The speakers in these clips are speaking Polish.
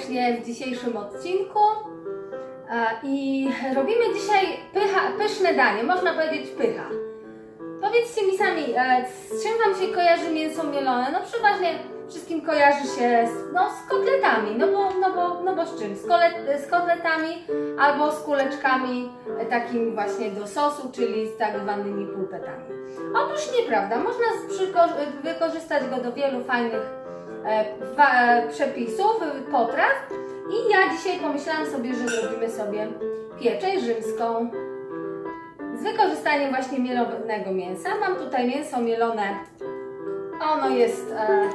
Serdecznie w dzisiejszym odcinku. I robimy dzisiaj pycha, pyszne danie, można powiedzieć pycha. Powiedzcie mi sami, e, z czym Wam się kojarzy mięso mielone? No przeważnie wszystkim kojarzy się z, no, z kotletami, no bo, no bo, no bo z czym? Z, kole, z kotletami albo z kuleczkami e, takimi właśnie do sosu, czyli z tak zwanymi pulpetami. Otóż nieprawda, można wykorzystać go do wielu fajnych przepisów, e, potraw i ja dzisiaj pomyślałam sobie, że zrobimy sobie pieczeń rzymską. Z wykorzystaniem właśnie mielonego mięsa. Mam tutaj mięso mielone, ono jest e,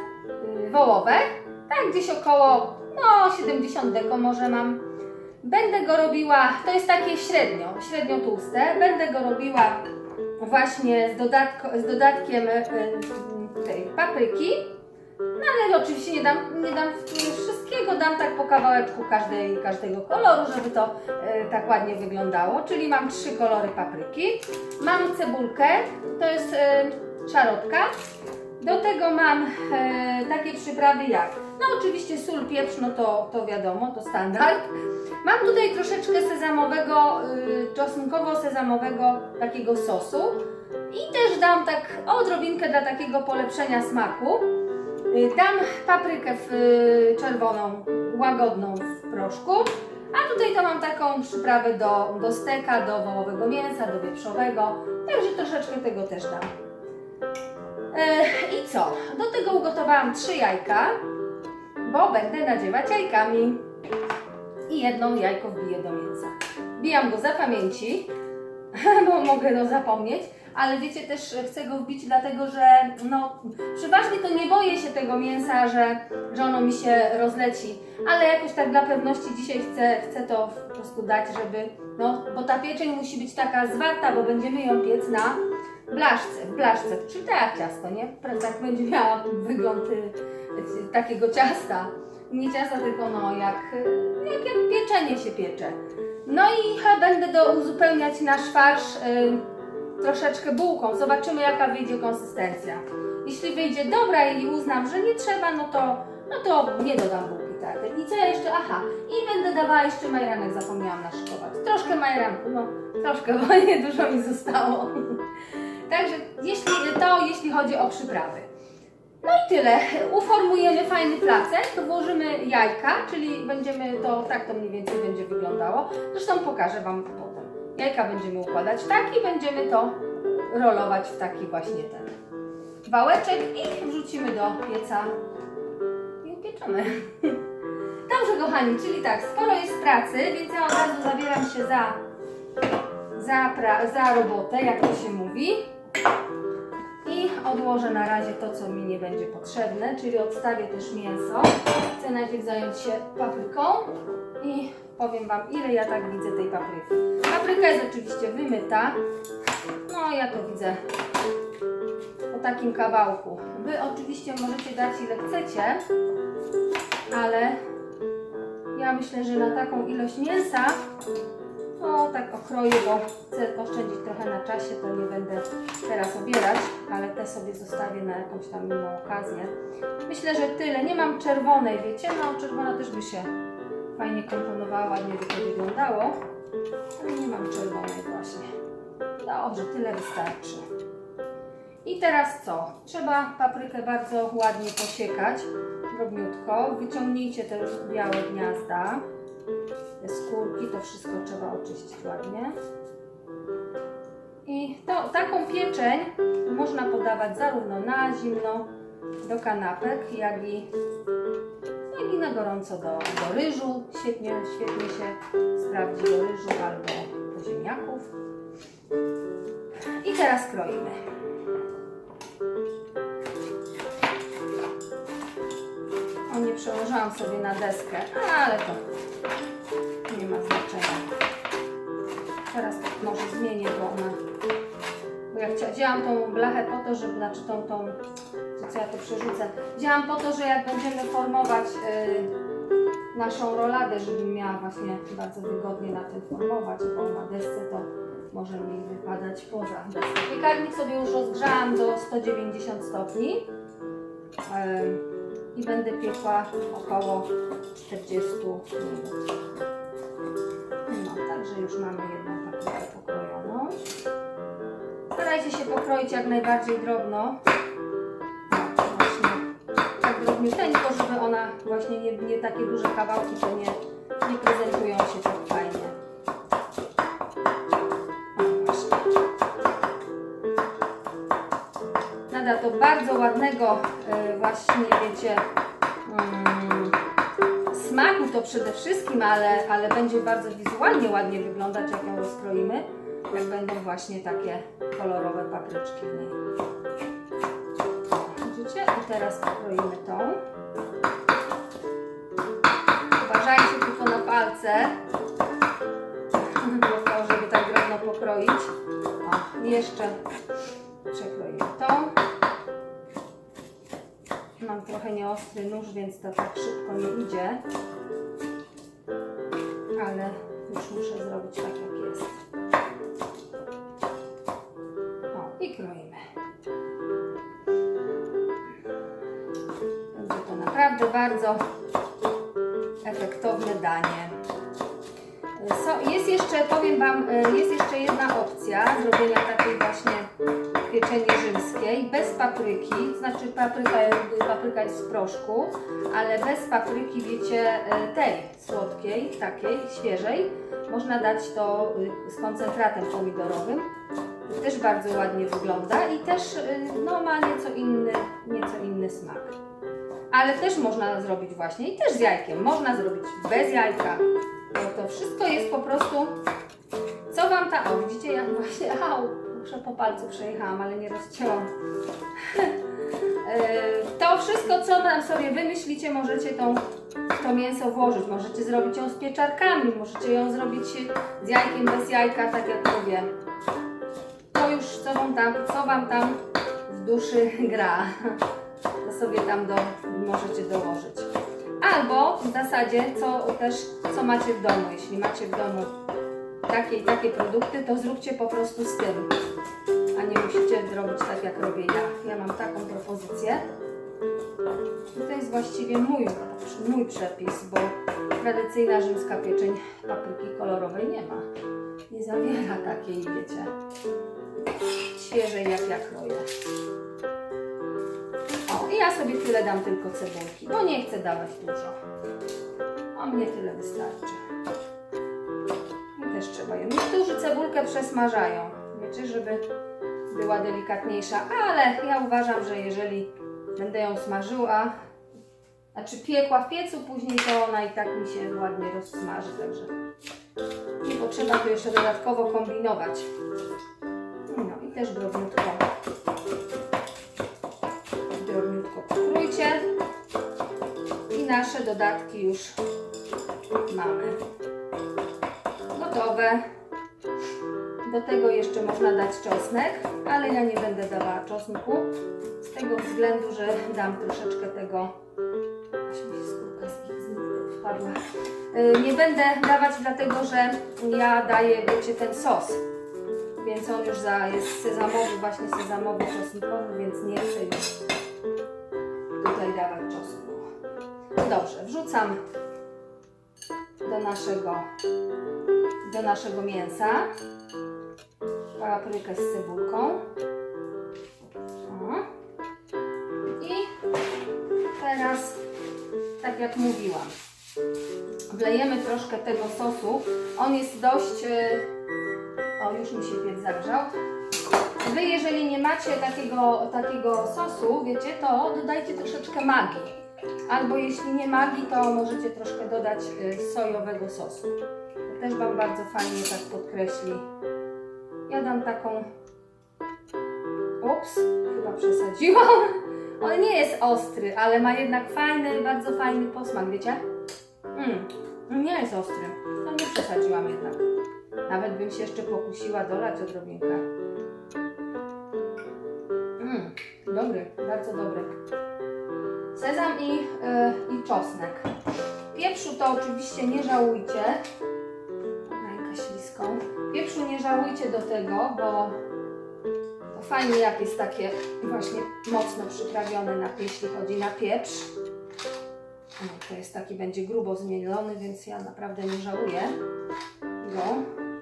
wołowe, tak gdzieś około no 70 deko może mam. Będę go robiła, to jest takie średnio, średnio tłuste, będę go robiła właśnie z, dodatko, z dodatkiem e, e, tej papryki, ale oczywiście nie dam, nie dam wszystkiego, dam tak po kawałeczku każdej, każdego koloru, żeby to e, tak ładnie wyglądało. Czyli mam trzy kolory papryki. Mam cebulkę, to jest e. Do tego mam e, takie przyprawy jak, no oczywiście sól, pieprz, no to, to wiadomo, to standard. Mam tutaj troszeczkę sezamowego, y, czosnkowo-sezamowego takiego sosu. I też dam tak odrobinkę dla takiego polepszenia smaku. Y, Dam paprykę w, y, czerwoną, łagodną w proszku. A tutaj to mam taką przyprawę do, do steka, do wołowego mięsa, do wieprzowego. Także troszeczkę tego też dam. E, I co? Do tego ugotowałam trzy jajka, bo będę nadziewać jajkami. I jedną jajko wbiję do mięsa. Wbijam go za pamięci, bo mogę go zapomnieć ale wiecie, też chcę go wbić dlatego, że no, przeważnie to nie boję się tego mięsa, że, że ono mi się rozleci, ale jakoś tak dla pewności dzisiaj chcę, chcę to po prostu dać, żeby, no, bo ta pieczeń musi być taka zwarta, bo będziemy ją piec na blaszce, w blaszce, czyli tak ciasto, nie? Tak będzie miała wygląd y, y, takiego ciasta. Nie ciasta, tylko no jak, jak, jak pieczenie się piecze. No i będę do, uzupełniać nasz farsz y, troszeczkę bułką. Zobaczymy, jaka wyjdzie konsystencja. Jeśli wyjdzie dobra i uznam, że nie trzeba, no to, no to nie dodam bułki. Tak. I co jeszcze? Aha, i będę dawała jeszcze majeranek, zapomniałam naszykować. Troszkę majeranku, no troszkę, bo nie dużo mi zostało. Także jeśli, to jeśli chodzi o przyprawy. No i tyle. Uformujemy fajny placek, włożymy jajka, czyli będziemy to, tak to mniej więcej będzie wyglądało. Zresztą pokażę Wam. Jajka będziemy układać tak i będziemy to rolować w taki właśnie ten wałeczek i wrzucimy do pieca i upieczone. Dobrze kochani, czyli tak, sporo jest pracy, więc ja od razu zabieram się za, za, za robotę, jak to się mówi. I odłożę na razie to, co mi nie będzie potrzebne, czyli odstawię też mięso. Chcę najpierw zająć się papryką i powiem Wam, ile ja tak widzę tej papryki. Papryka jest oczywiście wymyta. No, ja to widzę po takim kawałku. Wy oczywiście możecie dać ile chcecie, ale ja myślę, że na taką ilość mięsa to tak okroję, bo chcę oszczędzić trochę na czasie, to nie będę teraz obierać, ale te sobie zostawię na jakąś tam inną okazję. Myślę, że tyle. Nie mam czerwonej, wiecie? No, czerwona też by się fajnie komponowała, ładnie by to wyglądało, ale nie mam czerwonej właśnie. Dobrze, tyle wystarczy. I teraz co? Trzeba paprykę bardzo ładnie posiekać, drobniutko. Wyciągnijcie te białe gniazda, skórki, to wszystko trzeba oczyścić ładnie. I to, taką pieczeń można podawać zarówno na zimno, do kanapek, jak i, jak i na gorąco do, do ryżu. Świetnie, świetnie się sprawdzi do ryżu albo do ziemniaków. I teraz kroimy. O, nie przełożyłam sobie na deskę, ale to Teraz tak może zmienię, bo ona... Bo ja chcia, wzięłam tą blachę po to, żeby, znaczy tą, tą, co, ja to przerzucę. Wzięłam po to, że jak będziemy formować y, naszą roladę, żebym miała właśnie bardzo wygodnie na tym formować, bo na desce to może mi wypadać poza. Piekarnik sobie już rozgrzałam do 190 stopni. Em, i będę piekła około 40 minut. No, także już mamy jedną pokrojoną. Starajcie się pokroić jak najbardziej drobno. No, właśnie tak drobniuteńko, żeby ona właśnie nie, nie takie duże kawałki, to nie, nie prezentują się tak fajnie. Nada to bardzo ładnego e, właśnie, wiecie, mm, smaku to przede wszystkim, ale, ale będzie bardzo wizualnie ładnie wyglądać, jak ją rozkroimy, jak będą właśnie takie kolorowe papryczki w niej. Widzicie? I teraz pokroimy tą. Uważajcie tylko na palce, żeby tak drobno pokroić. O, jeszcze przekroimy tą. Mam trochę nieostry nóż, więc to tak szybko nie idzie. Ale już muszę zrobić tak, jak jest. O, i kroimy. Będzie to naprawdę bardzo efektowne danie. So, jest jeszcze, powiem Wam, y, jest jeszcze jedna opcja zrobienia takiej właśnie pieczeni rzymskiej bez papryki, znaczy papryka, papryka jest w proszku, ale bez papryki, wiecie, y, tej słodkiej, takiej, świeżej, można dać to y, z koncentratem pomidorowym. Też bardzo ładnie wygląda i też y, no, ma nieco inny, nieco inny smak. Ale też można zrobić właśnie i też z jajkiem. Można zrobić bez jajka. Bo to wszystko jest po prostu. Co wam ta. O, widzicie, ja właśnie. Au, muszę po palcu przejechałam, ale nie rozcięłam. E, to wszystko, co tam sobie wymyślicie, możecie tą, to mięso włożyć. Możecie zrobić ją z pieczarkami, możecie ją zrobić z jajkiem, bez jajka, tak jak mówię. To już co wam tam, co wam tam w duszy gra. To sobie tam do, możecie dołożyć. Albo w zasadzie, co też, co macie w domu. Jeśli macie w domu takie i takie produkty, to zróbcie po prostu z tym. A nie musicie robić tak, jak robię ja. Ja mam taką propozycję. To jest właściwie mój, mój przepis, bo tradycyjna rzymska pieczeń papryki kolorowej nie ma. Nie zawiera takiej, wiecie, świeżej jak ja kroję. O, i ja sobie tyle dam tylko cebulki, bo nie chcę dawać dużo. A mnie tyle wystarczy. Też trzeba ją. Niektórzy cebulkę przesmażają, wiecie, żeby była delikatniejsza, ale ja uważam, że jeżeli będę ją smażyła, znaczy piekła w piecu, później to ona i tak mi się ładnie rozsmaży, także nie potrzeba tu jeszcze dodatkowo kombinować. No i też drobniutko drobniutko pokrójcie i nasze dodatki już mamy gotowe. Do tego jeszcze można dać czosnek, ale ja nie będę dawała czosnku z tego względu, że dam troszeczkę tego. Y, Nie będę dawać dlatego, że ja daję, wiecie, ten sos. Więc on już za, jest sezamowy, właśnie sezamowy, czosnkowy, więc nie chcę już tutaj dawać czosnku. Dobrze, wrzucam do naszego, do naszego mięsa paprykę z cebulką. O. I teraz, tak jak mówiłam, wlejemy troszkę tego sosu. On jest dość... y, O, już mi się piec zagrzał. Wy, jeżeli nie macie takiego, takiego sosu, wiecie, to dodajcie troszeczkę magii. Albo jeśli nie magii, to możecie troszkę dodać y, sojowego sosu. Też Wam bardzo fajnie tak podkreśli. Ja dam taką... Ups, chyba przesadziłam. On nie jest ostry, ale ma jednak fajny, bardzo fajny posmak, wiecie? Mm, nie jest ostry. No nie przesadziłam jednak. Nawet bym się jeszcze pokusiła dolać odrobinkę. Mm, dobry, bardzo dobry. Sezam i, y, i czosnek. Pieprzu to oczywiście nie żałujcie. Śliską. Pieprzu nie żałujcie do tego, bo to fajnie jak jest takie właśnie mocno przyprawione, na, jeśli chodzi na pieprz. No, to jest taki, będzie grubo zmielony, więc ja naprawdę nie żałuję go.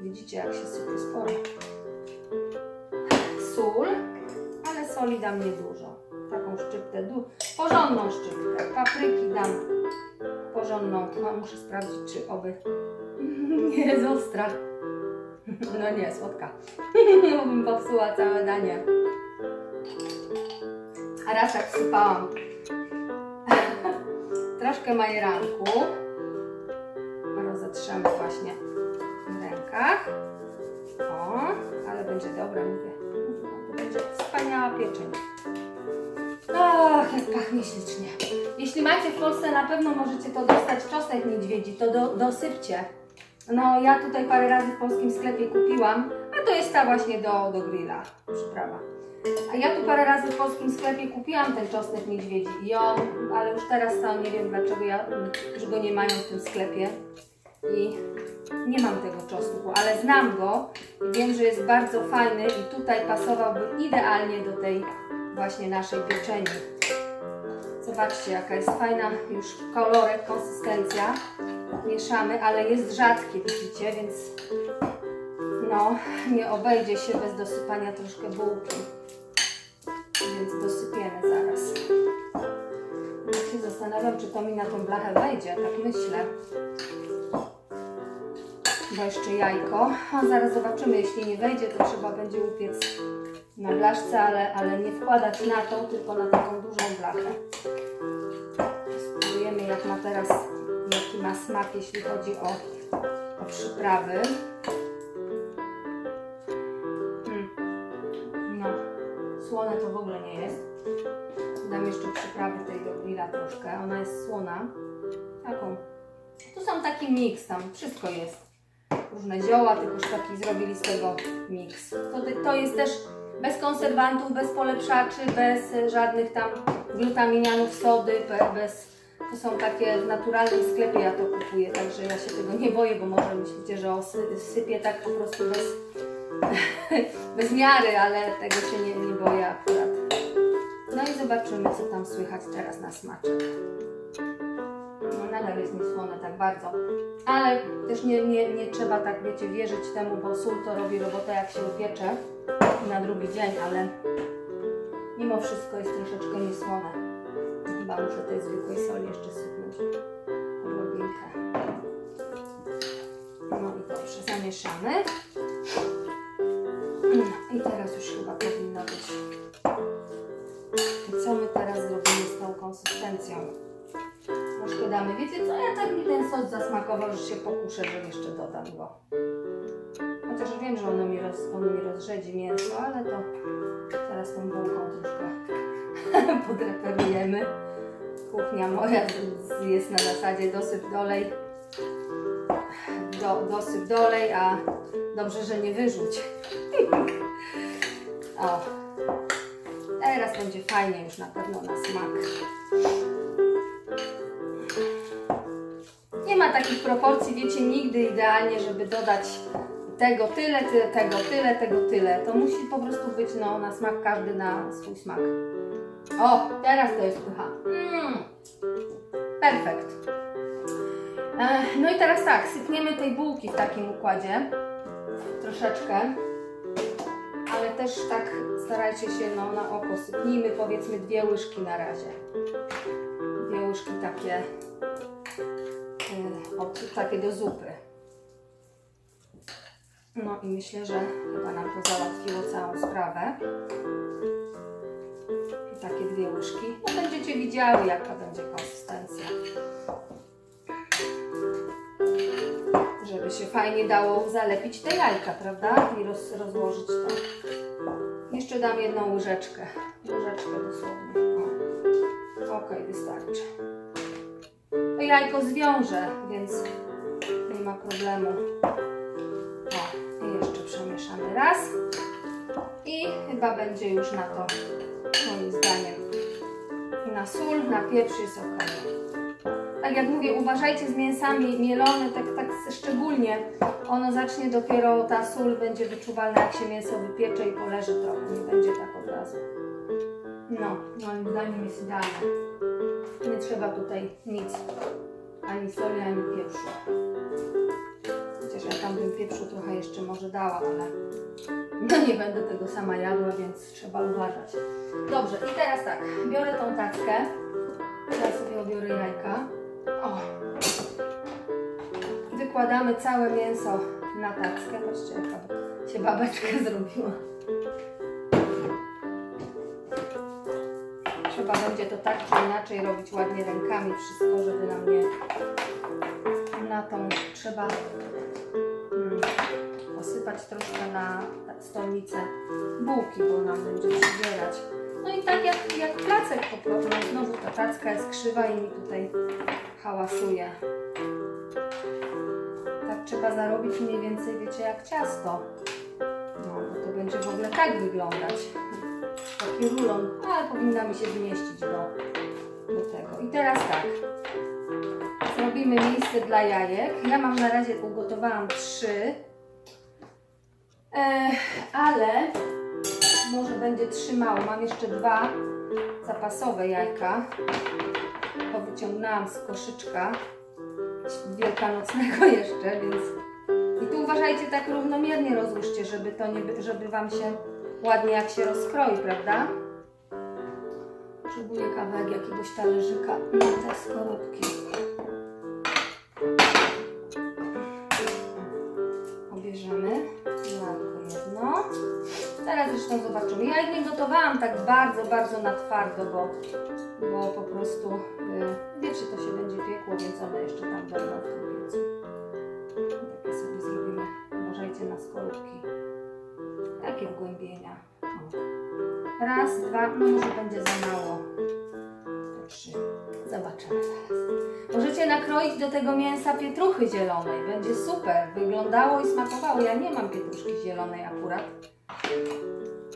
Widzicie, jak się sypie sporo. Sól, ale soli dam niedużo. Taką szczyptę, porządną szczyptę. Papryki dam porządną. No, muszę sprawdzić, czy oby nie jest ostra. No nie, słodka. Bym popsuła całe danie. A raz jak wsypałam troszkę majeranku. Rozetrzemy właśnie w rękach. O, ale będzie dobre, mówię. To będzie wspaniała pieczeń. Ach, jak pachnie ślicznie. Jeśli macie w Polsce, na pewno możecie to dostać czosnek niedźwiedzi, to do, dosypcie. No, ja tutaj parę razy w polskim sklepie kupiłam, a to jest ta właśnie do, do grilla, przyprawa. A ja tu parę razy w polskim sklepie kupiłam ten czosnek niedźwiedzi i on, ale już teraz to nie wiem dlaczego ja, że go nie mają w tym sklepie i nie mam tego czosnku, ale znam go i wiem, że jest bardzo fajny i tutaj pasowałby idealnie do tej właśnie naszej pieczeni. Zobaczcie jaka jest fajna już kolorek, konsystencja. Mieszamy, ale jest rzadkie, widzicie, więc no, nie obejdzie się bez dosypania troszkę bułki. Więc dosypiemy zaraz. Ja się zastanawiam, czy to mi na tą blachę wejdzie, tak myślę. Bo jeszcze jajko. A zaraz zobaczymy, jeśli nie wejdzie, to trzeba będzie upiec na blaszce, ale, ale nie wkładać na tą, tylko na taką dużą blachę. Spróbujemy, jak ma teraz, jaki ma smak, jeśli chodzi o, o przyprawy. Mm. No, słone to w ogóle nie jest. Dam jeszcze przyprawy tej do grilla troszkę. Ona jest słona. Taką. Tu są taki miks, tam wszystko jest. Różne zioła, tylko że taki zrobili z tego miks. To, to jest też bez konserwantów, bez polepszaczy, bez e, żadnych tam glutaminianów sody, be- bez... To są takie w naturalnym sklepie, ja to kupuję, także ja się tego nie boję, bo może myślicie, że sypię tak po prostu bez, bez miary, ale tego się nie, nie boję akurat. No i zobaczymy, co tam słychać teraz na smaczek. No nadal jest niesłone tak bardzo. Ale też nie, nie, nie trzeba tak, wiecie, wierzyć temu, bo sól to robi robotę jak się upiecze na drugi dzień, ale mimo wszystko jest troszeczkę niesłone. Chyba muszę tej zwykłej soli jeszcze sypnąć. Odrobinkę. No i dobrze, zamieszamy. No I teraz już chyba powinno być. I co my teraz zrobimy z tą konsystencją? Troszkę damy. Wiecie co, ja tak mi ten sos zasmakował, że się pokuszę, że jeszcze dodam go. Chociaż wiem, że ono mi, roz, ono mi rozrzedzi mięso, ale to teraz tą bułką troszkę podreperujemy. Kuchnia moja jest na zasadzie dosyp dolej, do, dosyp dolej, a dobrze, że nie wyrzuć. o, teraz będzie fajnie już na pewno na smak. Nie ma takich proporcji, wiecie, nigdy idealnie, żeby dodać tego tyle, tyle, tego tyle, tego tyle. To musi po prostu być no, na smak każdy na swój smak. O, teraz to jest pycha. Mm. Perfekt. Ech, No i teraz tak, sypniemy tej bułki w takim układzie. Troszeczkę. Ale też tak starajcie się no, na oko sypnijmy powiedzmy dwie łyżki na razie. Dwie łyżki takie, yy, od, takie do zupy. No i myślę, że chyba nam to załatwiło całą sprawę. I takie dwie łyżki. No będziecie widziały jaka będzie konsystencja. Żeby się fajnie dało zalepić te jajka, prawda? I roz, rozłożyć to. Jeszcze dam jedną łyżeczkę. Łyżeczkę dosłownie. O. Okej, wystarczy. To jajko zwiąże, więc nie ma problemu. Przemieszamy raz. I chyba będzie już na to, moim zdaniem, na sól, na pieprz jest ok. Tak jak mówię, uważajcie z mięsami mielone, tak, tak szczególnie. Ono zacznie dopiero, ta sól będzie wyczuwalna, jak się mięso wypiecze i poleży trochę. Nie będzie tak od razu. No, moim zdaniem jest idealne. Nie trzeba tutaj nic, ani soli, ani pieprzu. Pieprzu trochę jeszcze może dała, ale no nie będę tego sama jadła, więc trzeba uważać. Dobrze, i teraz tak, biorę tą tackę. Teraz sobie obiorę jajka. O. Wykładamy całe mięso na tackę. Patrzcie, jaka się babeczka zrobiła. Trzeba będzie to tak czy inaczej robić ładnie rękami wszystko, żeby nam nie na tą trzeba posypać troszkę na stolnicę bułki, bo nam będzie przybierać. No i tak jak, jak placek po prostu, no znowu ta tacka jest krzywa i mi tutaj hałasuje. Tak trzeba zarobić mniej więcej, wiecie, jak ciasto. No, bo to będzie w ogóle tak wyglądać. Taki rulon, ale powinna mi się zmieścić do, do tego. I teraz tak. Zrobimy miejsce dla jajek. Ja mam na razie ugotowałam trzy. Ale może będzie trzy mało. Mam jeszcze dwa zapasowe jajka. To wyciągnęłam z koszyczka wielkanocnego jeszcze, więc i tu uważajcie tak równomiernie rozłóżcie, żeby to nie, by- żeby Wam się ładnie jak się rozkroi, prawda? Potrzebuję kawałek jakiegoś talerzyka na te skorupki. Teraz zresztą zobaczymy. Ja ich nie gotowałam tak bardzo, bardzo na twardo, bo, bo po prostu y, wiecie, to się będzie piekło, więc one jeszcze tam będą w tym piecu. Takie sobie zrobimy. Uważajcie na skorupki. Takie wgłębienia. Raz, dwa, no może będzie za mało. Trzy. Zobaczymy teraz. Możecie nakroić do tego mięsa pietruchy zielonej. Będzie super. Wyglądało i smakowało. Ja nie mam pietruszki zielonej akurat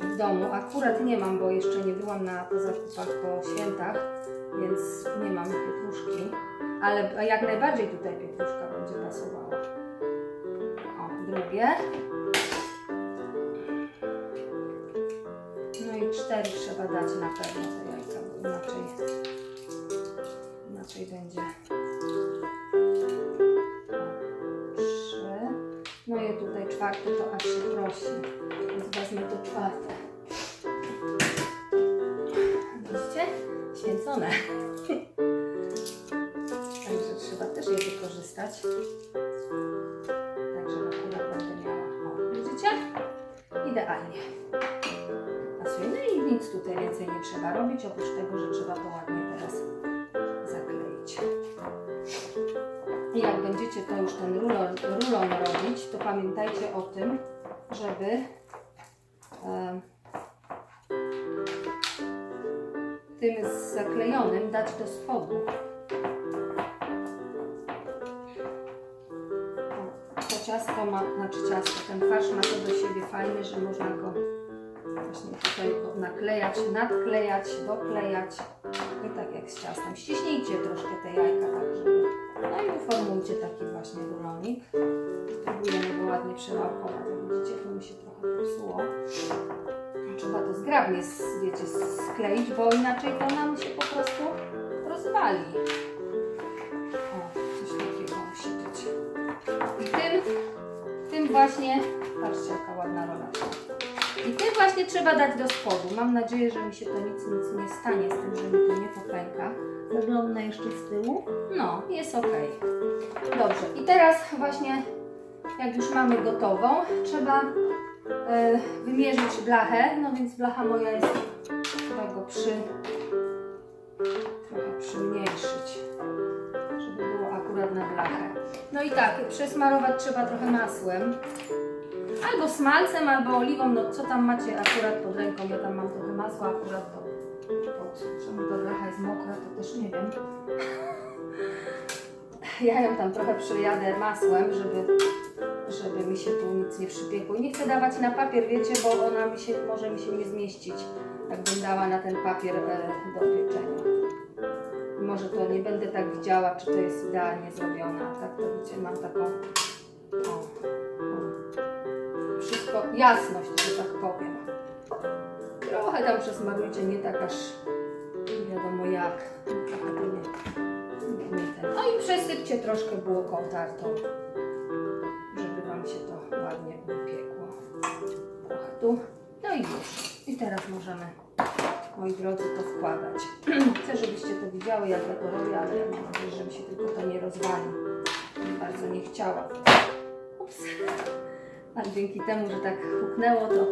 w domu. Akurat nie mam, bo jeszcze nie byłam na zakupach po świętach, więc nie mam pietruszki. Ale jak najbardziej tutaj pietruszka będzie pasowała. O, drugie. No i cztery trzeba dać na pewno te jajka, bo inaczej, inaczej będzie. Tutaj czwarte to aż się prosi, więc wezmę to czwarte. Widzicie? Święcone. Także trzeba też je wykorzystać. Także akurat będę miała. O, widzicie? Idealnie. Pasuje. No i nic tutaj więcej nie trzeba robić, oprócz tego, że trzeba to ładnie pamiętajcie o tym, żeby em, tym zaklejonym dać do spodu. To ciasto ma, znaczy ciasto, ten farsz ma to do siebie fajny, że można go właśnie tutaj naklejać, nadklejać, doklejać i tak jak z ciastem. Ściśnijcie troszkę te jajka tak, żeby... No i uformujcie taki właśnie rulonik. Spróbujemy ładnie przemarkować. Widzicie, tu mi się trochę popsuło. Trzeba to zgrabnie, wiecie, skleić, bo inaczej to nam się po prostu rozwali. O, coś takiego musi być. I tym, tym właśnie, patrzcie jaka ładna rola. I tym właśnie trzeba dać do spodu. Mam nadzieję, że mi się to nic, nic nie stanie z tym, że mi to nie popęka. Zaglądnę jeszcze z tyłu. No, jest ok. Dobrze, i teraz właśnie, jak już mamy gotową, trzeba e, wymierzyć blachę. No więc blacha moja jest, trzeba go przy, trochę przymniejszyć, żeby było akurat na blachę. No i tak, przesmarować trzeba trochę masłem. Albo smalcem, albo oliwą, no co tam macie akurat pod ręką. Ja tam mam trochę masła akurat to pod, czemu ta blacha jest mokra, to też nie wiem. Ja ją tam trochę przyjadę masłem, żeby, żeby mi się tu nic nie przypiekło. I nie chcę dawać na papier, wiecie, bo ona mi się, może mi się nie zmieścić, jakbym dała na ten papier e, do pieczenia. Może to nie będę tak widziała, czy to jest idealnie zrobione. Tak to wiecie, mam taką... O, wszystko, jasność, że tak powiem. Trochę tam przesmarujcie, nie tak aż wiadomo jak. Nie, nie, nie ten. No i przesypcie troszkę bułką tartą, No i już. I teraz możemy, moi drodzy, to wkładać. Chcę, żebyście to widziały, jak ja to robię, ale mam nadzieję, że mi się tylko to nie rozwali. Bardzo nie chciała. Ups. A dzięki temu, że tak huknęło, to,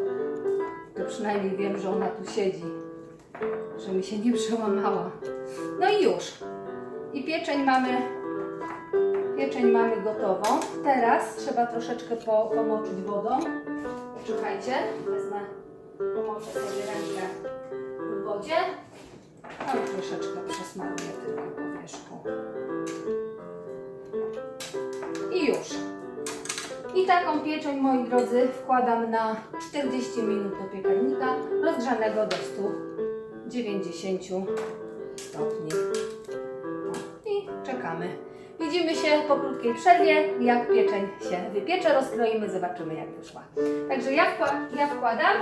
to przynajmniej wiem, że ona tu siedzi. Że mi się nie przełamała. No i już. I pieczeń mamy, pieczeń mamy gotową. Teraz trzeba troszeczkę po, pomoczyć wodą. Poczekajcie, wezmę, pomoczę sobie rękę w wodzie. I troszeczkę przesmaruję tylko po. I już. I taką pieczeń, moi drodzy, wkładam na 40 minut do piekarnika rozgrzanego do 190 stopni. I czekamy. Widzimy się po krótkiej przerwie, jak pieczeń się wypiecze, rozkroimy, zobaczymy jak wyszła. Także ja, wkła- ja wkładam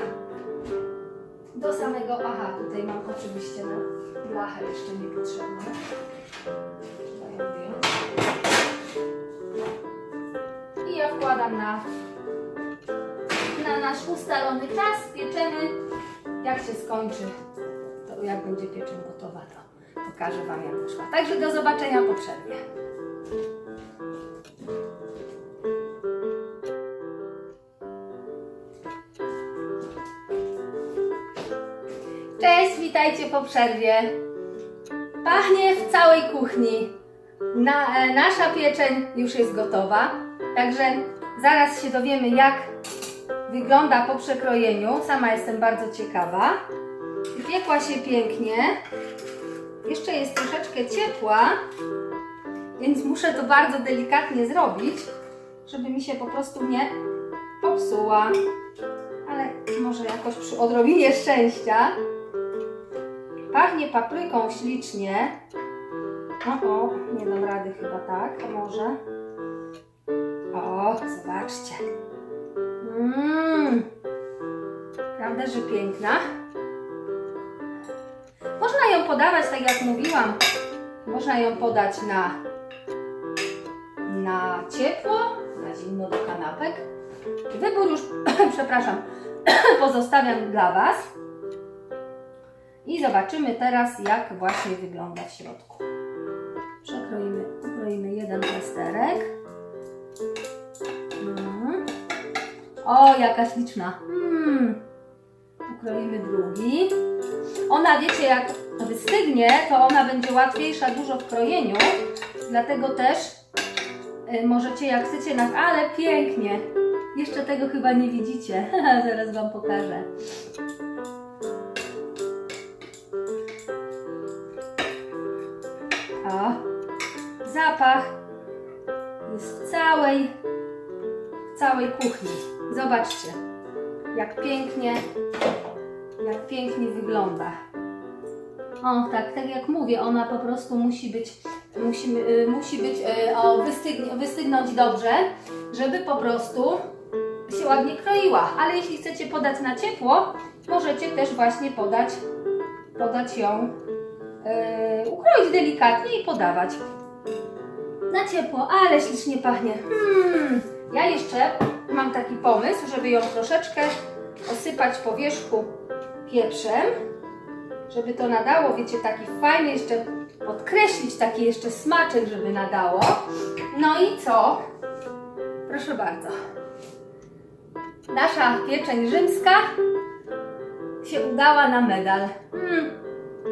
do samego, aha, tutaj mam oczywiście na blachę jeszcze niepotrzebną. Trzeba. I ja wkładam na, na nasz ustalony czas, pieczemy. Jak się skończy, to jak będzie pieczeń gotowa, to pokażę Wam jak wyszła. Także do zobaczenia po przerwie. Cześć, witajcie po przerwie. Pachnie w całej kuchni. Na, e, nasza pieczeń już jest gotowa, także zaraz się dowiemy, jak wygląda po przekrojeniu. Sama jestem bardzo ciekawa. Piekła się pięknie. Jeszcze jest troszeczkę ciepła, więc muszę to bardzo delikatnie zrobić, żeby mi się po prostu nie popsuła. Ale może jakoś przy odrobinie szczęścia. Pachnie papryką ślicznie. O, o, nie dam rady chyba tak, może. O, zobaczcie. Mmm. Prawda, że piękna? Można ją podawać, tak jak mówiłam, można ją podać na, na ciepło, na zimno do kanapek. Wybór już, przepraszam, pozostawiam dla Was. I zobaczymy teraz, jak właśnie wygląda w środku. Przekroimy, ukroimy jeden plasterek. Mm. O, jaka śliczna. Mm. Ukroimy drugi. Ona, wiecie, jak wystygnie, to ona będzie łatwiejsza dużo w krojeniu. Dlatego też możecie, jak chcecie, na... ale pięknie. Jeszcze tego chyba nie widzicie. Zaraz Wam pokażę. O, zapach jest całej, całej kuchni. Zobaczcie, jak pięknie, jak pięknie wygląda. O, tak, tak jak mówię, ona po prostu musi być, musi, y, musi być, y, o, wystygn- wystygnąć dobrze, żeby po prostu się ładnie kroiła. Ale jeśli chcecie podać na ciepło, możecie też właśnie podać, podać ją Yy, ukroić delikatnie i podawać. Na ciepło, ale ślicznie pachnie. Hmm. Ja jeszcze mam taki pomysł, żeby ją troszeczkę osypać po wierzchu pieprzem, żeby to nadało, wiecie, taki fajny jeszcze podkreślić taki jeszcze smaczek, żeby nadało. No i co? Proszę bardzo. Nasza pieczeń rzymska się udała na medal. Hmm.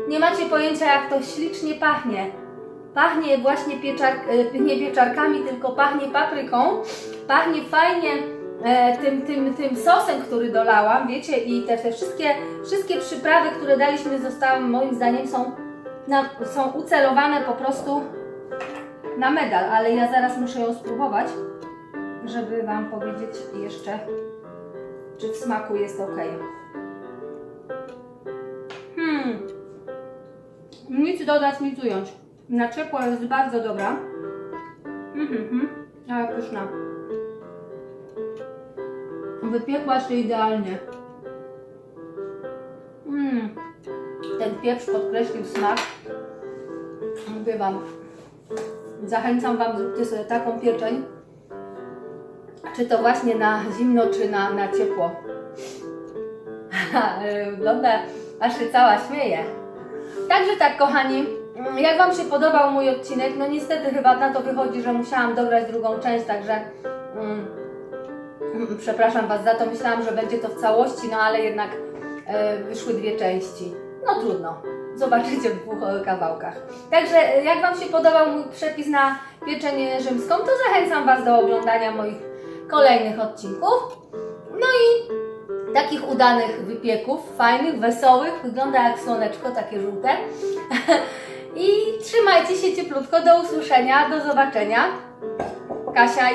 Nie macie pojęcia, jak to ślicznie pachnie. Pachnie właśnie pieczar, e, nie pieczarkami, tylko pachnie papryką. Pachnie fajnie e, tym, tym, tym sosem, który dolałam, wiecie, i te, te wszystkie, wszystkie przyprawy, które daliśmy, zostały moim zdaniem są, na, są ucelowane po prostu na medal, ale ja zaraz muszę ją spróbować, żeby Wam powiedzieć jeszcze, czy w smaku jest ok. Hmm. Nic dodać, nic ująć. Na ciepło jest bardzo dobra. Mhm, mhm. Ale pyszna. Wypiekła się idealnie. Ten pieprz podkreślił smak. Mówię Wam, zachęcam Wam, zróbcie sobie taką pieczeń, czy to właśnie na zimno, czy na, na ciepło. Wygląda, aż się cała śmieje. Także tak, kochani, jak Wam się podobał mój odcinek, no niestety chyba na to wychodzi, że musiałam dograć drugą część, także mm, przepraszam Was za to, myślałam, że będzie to w całości, no ale jednak e, wyszły dwie części. No trudno, zobaczycie w dwóch kawałkach. Także e, jak Wam się podobał mój przepis na pieczeń rzymską, to zachęcam Was do oglądania moich kolejnych odcinków. No i takich udanych wypieków, fajnych, wesołych, wygląda jak słoneczko, takie żółte. I trzymajcie się cieplutko, do usłyszenia, do zobaczenia. Kasia,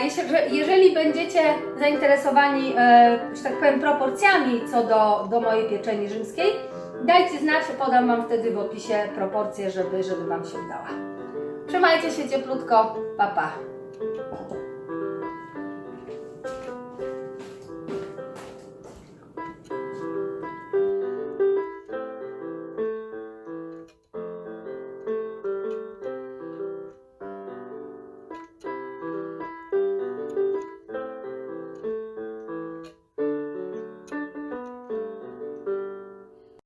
jeżeli będziecie zainteresowani, e, że tak powiem, proporcjami co do, do mojej pieczeni rzymskiej, dajcie znać, podam Wam wtedy w opisie proporcje, żeby, żeby Wam się udała. Trzymajcie się cieplutko, pa pa.